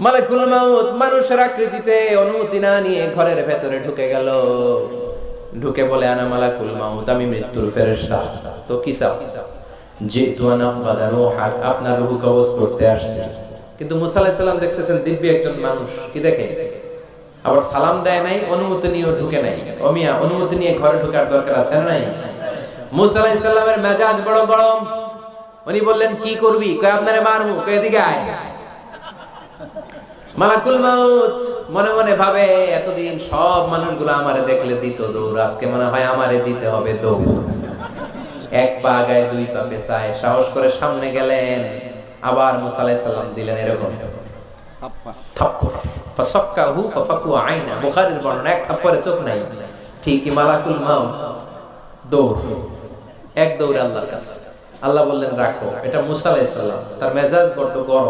মালাকুল মাউত মানুষের আকৃতিতে অনুমতি না নিয়ে ঘরের ভেতরে ঢুকে গেল। ঢুকে বলে, আনা মালাকুল মাউত, আমি মৃত্যুর ফেরেশতা। তো কি চাও? যে আপনার রূহ কবজ করতে আসছে। কিন্তু মুসা দেখতেছেন, দিব্য একজন মানুষ। কি দেখে? আবার সালাম দেয় নাই, অনুমতি নিয়েও ঢুকে নাই। অমিয়া অনুমতি নিয়ে ঘরে ঢোকার দরকার আছে নাই? মুসা আলাইহিস মেজাজ বড় গরম উনি বললেন, কি করবি? কয়, আপনারে মারমু কয়, এদিকে আয়। মালাকুল মাউত মনে মনে ভাবে, এতদিন সব মানুষগুলো আমারে দেখলে দিত দৌড়, আজকে মনে হয় আমারে দিতে হবে দৌড়। এক পা দুই পা সাহস করে সামনে গেলেন। আবার মুসা আলাইহিস সালাম দিলেন এরকম। ফাসাক্কাহু ফাফাকু আইনা। বুখারীর বর্ণনা, এক থাপ্পড়ে চোখ নাই। ঠিকই মালাকুল মাউত দৌড়। এক দৌড়ে আল্লাহর কাছে। আল্লাহ বললেন রাখো। এটা মুসা আলাহিসাল্লাম তার মেজাজ বড্ড গরম।